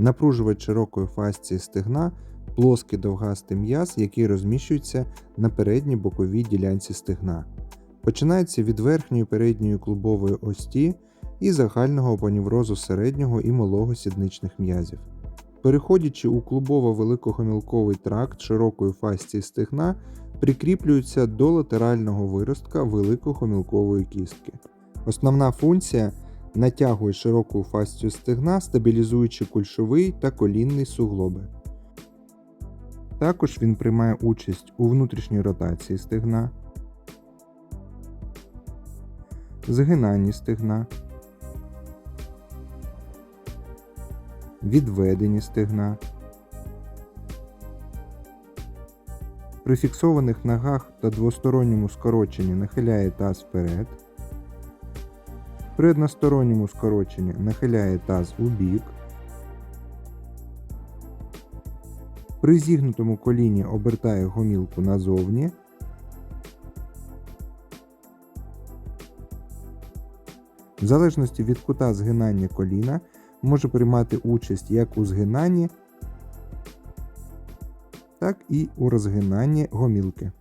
Напружувач широкої фасції стегна плоский довгастий м'яз, який розміщується на передній боковій ділянці стегна. Починається від верхньої передньої клубової ості і загального паніврозу середнього і малого сідничних м'язів. Переходячи у клубово-великогомілковий тракт широкої фасції стегна, прикріплюються до латерального виростка великогомілкової кістки. Основна функція натягує широку фасцію стегна, стабілізуючи кульшовий та колінний суглоби. Також він приймає участь у внутрішній ротації стегна, згинанні стегна, відведенні стегна. При фіксованих ногах та двосторонньому скороченні нахиляє таз вперед. При односторонньому скороченні нахиляє таз у бік. При зігнутому коліні обертає гомілку назовні. В залежності від кута згинання коліна може приймати участь як у згинанні, так і у розгинанні гомілки.